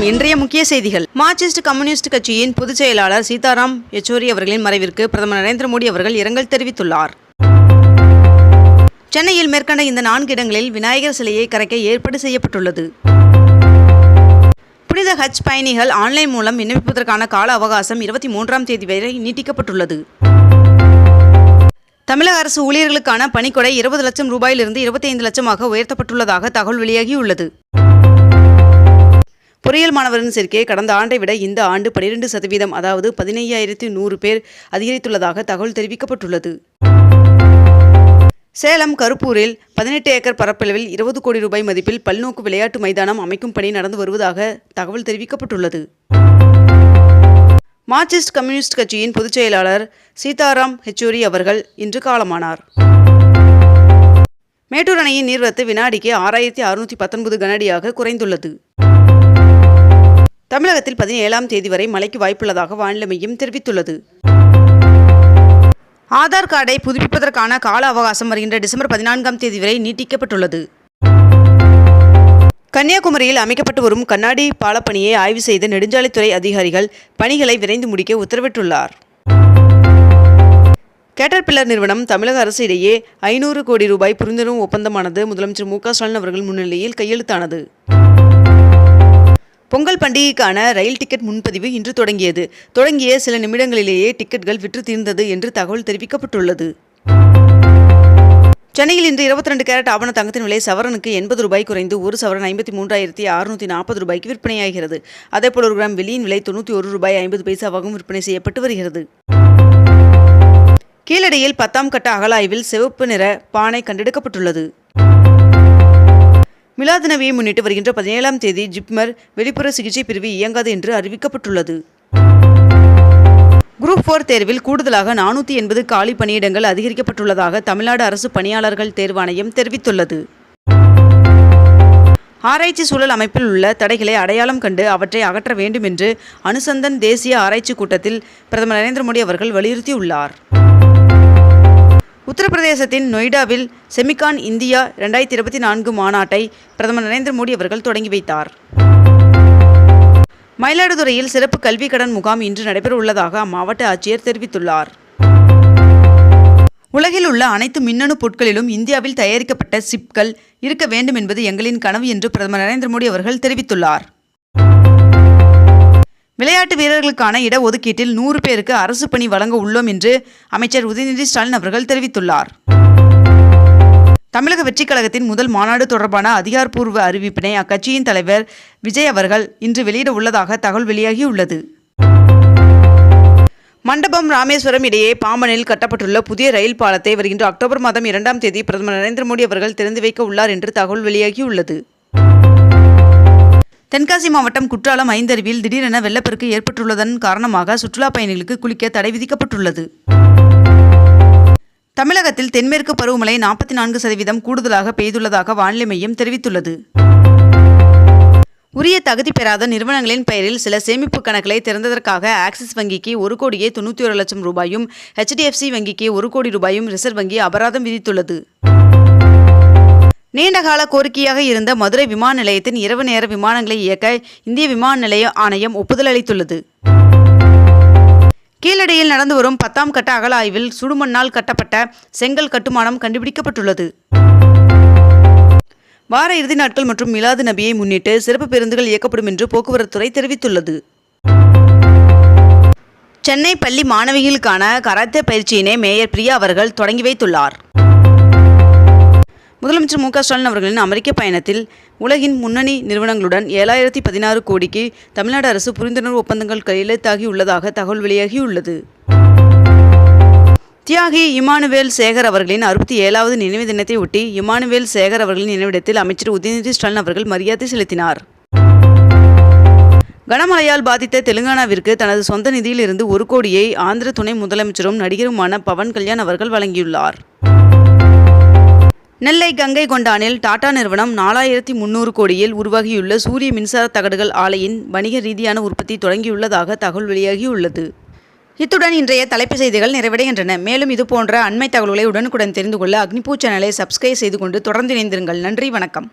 வணக்கம். இன்றைய முக்கிய செய்திகள். மார்க்சிஸ்ட் கம்யூனிஸ்ட் கட்சியின் பொதுச் செயலாளர் சீதாராம் யெச்சூரி அவர்களின் மறைவிற்கு பிரதமர் நரேந்திர மோடி அவர்கள் இரங்கல் தெரிவித்துள்ளார். சென்னையில் மேற்கண்ட இந்த நான்கு இடங்களில் விநாயகர் சிலையை கரைக்க ஏற்பாடு செய்யப்பட்டுள்ளது. புனித ஹஜ் பயணிகள் ஆன்லைன் மூலம் விண்ணப்பிப்பதற்கான கால அவகாசம் இருபத்தி மூன்றாம் தேதி வரை நீட்டிக்கப்பட்டுள்ளது. தமிழக அரசு ஊழியர்களுக்கான பணிக்கொடை இருபது லட்சம் ரூபாயிலிருந்து இருபத்தைந்து லட்சமாக உயர்த்தப்பட்டுள்ளதாக தகவல் வெளியாகியுள்ளது. பொறியியல் மாணவரின் சேர்க்கையை கடந்த ஆண்டை விட இந்த ஆண்டு பனிரெண்டு சதவீதம் அதாவது பதினையாயிரத்தி நூறு பேர் அதிகரித்துள்ளதாக தகவல் தெரிவிக்கப்பட்டுள்ளது. சேலம் கருப்பூரில் பதினெட்டு ஏக்கர் பரப்பளவில் இருபது கோடி ரூபாய் மதிப்பில் பல்நோக்கு விளையாட்டு மைதானம் அமைக்கும் பணி நடந்து வருவதாக தகவல் தெரிவிக்கப்பட்டுள்ளது. மார்க்சிஸ்ட் கம்யூனிஸ்ட் கட்சியின் பொதுச் செயலாளர் சீதாராம் ஹெச்சூரி அவர்கள் இன்று காலமானார். மேட்டூர் அணையின் நீர்வரத்து வினாடிக்கு ஆறாயிரத்தி அறுநூற்றி பத்தொன்பது கனஅடியாக குறைந்துள்ளது. தமிழகத்தில் பதினேழாம் தேதி வரை மழைக்கு வாய்ப்புள்ளதாக வானிலை மையம் தெரிவித்துள்ளது. ஆதார் கார்டை புதுப்பிப்பதற்கான கால அவகாசம் வருகின்ற டிசம்பர் பதினான்காம் தேதி வரை நீட்டிக்கப்பட்டுள்ளது. கன்னியாகுமரியில் அமைக்கப்பட்டு வரும் கண்ணாடி பாலப்பணியை ஆய்வு செய்த நெடுஞ்சாலைத்துறை அதிகாரிகள் பணிகளை விரைந்து முடிக்க உத்தரவிட்டுள்ளார். கேட்டர்பில்லர் நிறுவனம் தமிழக அரசு இடையே ஐநூறு கோடி ரூபாய் புரிந்துணர்வு ஒப்பந்தமானது முதலமைச்சர் மு க ஸ்டாலின் அவர்கள் முன்னிலையில் கையெழுத்தானது. பொங்கல் பண்டிகைக்கான ரயில் டிக்கெட் முன்பதிவு இன்று தொடங்கியது. தொடங்கிய சில நிமிடங்களிலேயே டிக்கெட்கள் விற்று தீர்ந்தது என்று தகவல் தெரிவிக்கப்பட்டுள்ளது. சென்னையில் இன்று இருபத்தி ரெண்டு கேரட் ஆவண தங்கத்தின் விலை சவரனுக்கு எண்பது ரூபாய் குறைந்து ஒரு சவரன் ஐம்பத்தி மூன்றாயிரத்தி அறுநூற்றி நாற்பது ரூபாய்க்கு விற்பனையாகிறது. அதேபோல் ஒரு கிராம் வெளியின் விலை தொண்ணூற்றி ஒரு ரூபாய் ஐம்பது பைசாவாகவும் விற்பனை செய்யப்பட்டு வருகிறது. கீழடியில் பத்தாம் கட்ட அகலாய்வில் சிவப்பு நிற பானை கண்டெடுக்கப்பட்டுள்ளது. மிலாது நபியை முன்னிட்டு வருகின்ற பதினேழாம் தேதி ஜிப்மர் வெளிப்புற சிகிச்சை பிரிவு இயங்காது என்று அறிவிக்கப்பட்டுள்ளது. குரூப் ஃபோர் தேர்வில் கூடுதலாக நானூற்றி எண்பது காலி பணியிடங்கள் அதிகரிக்கப்பட்டுள்ளதாக தமிழ்நாடு அரசு பணியாளர்கள் தேர்வாணையம் தெரிவித்துள்ளது. ஆராய்ச்சி சூழல் அமைப்பில் உள்ள தடைகளை அடையாளம் கண்டு அவற்றை அகற்ற வேண்டும் என்று அனுசந்தன் தேசிய ஆராய்ச்சி கூட்டத்தில் பிரதமர் நரேந்திர மோடி அவர்கள் வலியுறுத்தியுள்ளார். உத்தரப்பிரதேசத்தின் நொய்டாவில் செமிகான் இந்தியா ரெண்டாயிரத்தி இருபத்தி நான்கு மாநாட்டை பிரதமர் நரேந்திர மோடி அவர்கள் தொடங்கி வைத்தார். மயிலாடுதுறையில் சிறப்பு கல்வி கடன் முகாம் இன்று நடைபெற உள்ளதாக அம்மாவட்ட ஆட்சியர் தெரிவித்துள்ளார். உலகில் உள்ள அனைத்து மின்னணு பொருட்களிலும் இந்தியாவில் தயாரிக்கப்பட்ட சிப்கள் இருக்க வேண்டும் என்பது எங்களின் கனவு என்று பிரதமர் நரேந்திர மோடி அவர்கள் தெரிவித்துள்ளார். விளையாட்டு வீரர்களுக்கான இடஒதுக்கீட்டில் நூறு பேருக்கு அரசு பணி வழங்க உள்ளோம் என்று அமைச்சர் உதயநிதி ஸ்டாலின் அவர்கள் தெரிவித்துள்ளார். தமிழக வெற்றிக் கழகத்தின் முதல் மாநாடு தொடர்பான அதிகாரப்பூர்வ அறிவிப்பினை அக்கட்சியின் தலைவர் விஜய் அவர்கள் இன்று வெளியிட உள்ளதாக தகவல் வெளியாகியுள்ளது. மண்டபம் ராமேஸ்வரம் இடையே பாம்பனில் கட்டப்பட்டுள்ள புதிய ரயில் பாலத்தை வருகின்ற அக்டோபர் மாதம் இரண்டாம் தேதி பிரதமர் நரேந்திர மோடி அவர்கள் திறந்து வைக்க உள்ளார் என்று தகவல் வெளியாகியுள்ளது. தென்காசி மாவட்டம் குற்றாலம் ஐந்தருவியில் திடீரென வெள்ளப்பெருக்கு ஏற்பட்டுள்ளதன் காரணமாக சுற்றுலா பயணிகளுக்கு குளிக்க தடை விதிக்கப்பட்டுள்ளது. தமிழகத்தில் தென்மேற்கு பருவமழை நாற்பத்தி நான்கு சதவீதம் கூடுதலாக பெய்துள்ளதாக வானிலை மையம் தெரிவித்துள்ளது. உரிய தகுதி பெறாத நிறுவனங்களின் பெயரில் சில சேமிப்பு கணக்குகளை திறந்ததற்காக ஆக்சிஸ் வங்கிக்கு ஒரு கோடியே தொண்ணூற்றி ஒரு லட்சம் ரூபாயும் ஹெச்டிஎஃப்சி வங்கிக்கு ஒரு கோடி ரூபாயும் ரிசர்வ் வங்கி அபராதம் விதித்துள்ளது. நீண்டகால கோரிக்கையாக இருந்த மதுரை விமான நிலையத்தின் இரவு நேர விமானங்களை இயக்க இந்திய விமான நிலைய ஆணையம் ஒப்புதல் அளித்துள்ளது. கீழடியில் நடந்து வரும் பத்தாம் கட்ட அகலாய்வில் சுடுமண்ணால் கட்டப்பட்ட செங்கல் கட்டுமானம் கண்டுபிடிக்கப்பட்டுள்ளது. வார இறுதி நாட்கள் மற்றும் மிலாது நபியை முன்னிட்டு சிறப்பு பேருந்துகள் இயக்கப்படும் என்று போக்குவரத்துறை தெரிவித்துள்ளது. சென்னை பள்ளி மாணவிகளுக்கான கராத்தே பயிற்சியினை மேயர் பிரியா அவர்கள் தொடங்கி வைத்துள்ளார். முதலமைச்சர் மு க ஸ்டாலின் அவர்களின் அமெரிக்க பயணத்தில் உலகின் முன்னணி நிறுவனங்களுடன் ஏழாயிரத்தி பதினாறு கோடிக்கு தமிழ்நாடு அரசு புரிந்துணர்வு ஒப்பந்தங்கள் கையெழுத்தாகி உள்ளதாக தகவல் வெளியாகியுள்ளது. தியாகி இமானுவேல் சேகர் அவர்களின் அறுபத்தி ஏழாவது நினைவு தினத்தை ஒட்டி இமானுவேல் சேகர் அவர்களின் நினைவிடத்தில் அமைச்சர் உதயநிதி ஸ்டாலின் அவர்கள் மரியாதை செலுத்தினார். கனமழையால் பாதித்த தெலுங்கானாவிற்கு தனது சொந்த நிதியில் இருந்து ஒரு கோடியை ஆந்திர துணை முதலமைச்சரும் நடிகருமான பவன் கல்யாண் அவர்கள் வழங்கியுள்ளார். நெல்லை கங்கை கொண்டானில் டாடா நிறுவனம் நாலாயிரத்தி முன்னூறு கோடியில் உருவாகியுள்ள சூரிய மின்சார தகடுகள் ஆலையின் வணிக ரீதியான உற்பத்தி தொடங்கியுள்ளதாக தகவல் வெளியாகியுள்ளது. இத்துடன் இன்றைய தலைப்புச் செய்திகள் நிறைவடைகின்றன. மேலும் இது போன்ற அண்மை தகவல்களை உடனுக்குடன் தெரிந்து கொள்ள அக்னிபூ சேனலை சப்ஸ்கிரைப் செய்து கொண்டு தொடர்ந்து இணைந்திருங்கள். நன்றி வணக்கம்.